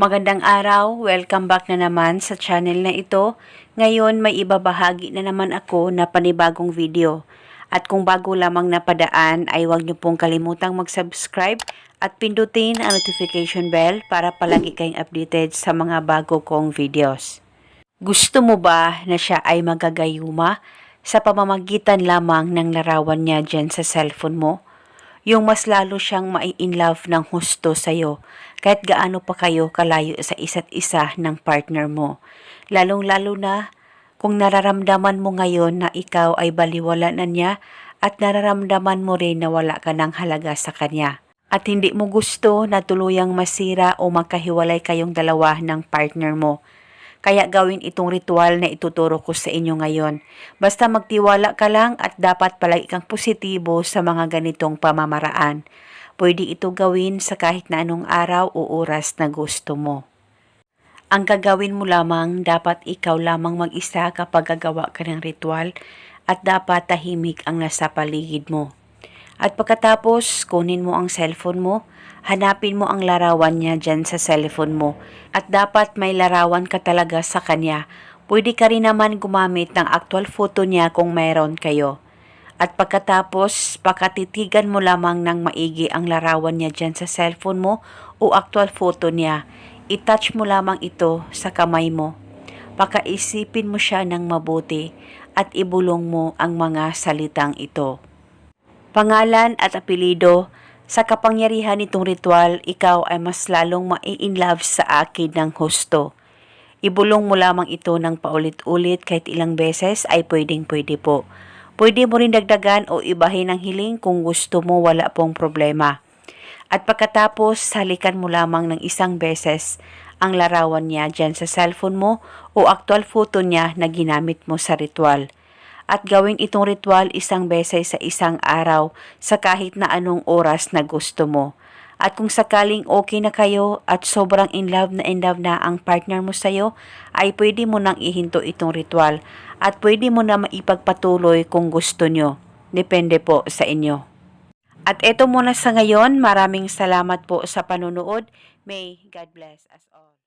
Magandang araw, welcome back na naman sa channel na ito. Ngayon may ibabahagi na naman ako na panibagong video. At kung bago lamang napadaan ay huwag niyo pong kalimutang mag-subscribe at pindutin ang notification bell para palagi kayong updated sa mga bago kong videos. Gusto mo ba na siya ay magagayuma sa pamamagitan lamang ng larawan niya dyan sa cellphone mo? Yung mas lalo siyang mai-in love ng husto sa'yo kahit gaano pa kayo kalayo sa isa't isa ng partner mo. Lalong-lalo na kung nararamdaman mo ngayon na ikaw ay baliwala na niya at nararamdaman mo rin na wala ka ng halaga sa kanya. At hindi mo gusto na tuluyang masira o magkahiwalay kayong dalawa ng partner mo. Kaya gawin itong ritual na ituturo ko sa inyo ngayon. Basta magtiwala ka lang at dapat palagi kang positibo sa mga ganitong pamamaraan. Pwede ito gawin sa kahit na anong araw o oras na gusto mo. Ang gagawin mo lamang, dapat ikaw lamang mag-isa kapag gagawa ka ng ritual at dapat tahimik ang nasa paligid mo. At pagkatapos, kunin mo ang cellphone mo, hanapin mo ang larawan niya dyan sa cellphone mo. At dapat may larawan ka talaga sa kanya. Pwede ka rin naman gumamit ng actual photo niya kung mayroon kayo. At pagkatapos, pakatitigan mo lamang ng maigi ang larawan niya dyan sa cellphone mo o actual photo niya. I-touch mo lamang ito sa kamay mo. Pakaisipin mo siya ng mabuti at ibulong mo ang mga salitang ito. Pangalan at apelido, sa kapangyarihan nitong ritual, ikaw ay mas lalong mai-inlove sa akin ng husto. Ibulong mo lamang ito ng paulit-ulit kahit ilang beses ay pwedeng-pwede po. Pwede mo rin dagdagan o ibahin ang hiling kung gusto mo wala pong problema. At pagkatapos, halikan mo lamang ng isang beses ang larawan niya dyan sa cellphone mo o actual photo niya na ginamit mo sa ritual at gawin itong ritual isang beses sa isang araw sa kahit na anong oras na gusto mo. At kung sakaling okay na kayo at sobrang in love na in love na ang partner mo sa'yo, ay pwede mo nang ihinto itong ritual at pwede mo na maipagpatuloy kung gusto nyo. Depende po sa inyo. At eto muna sa ngayon, maraming salamat po sa panunood. May God bless us all.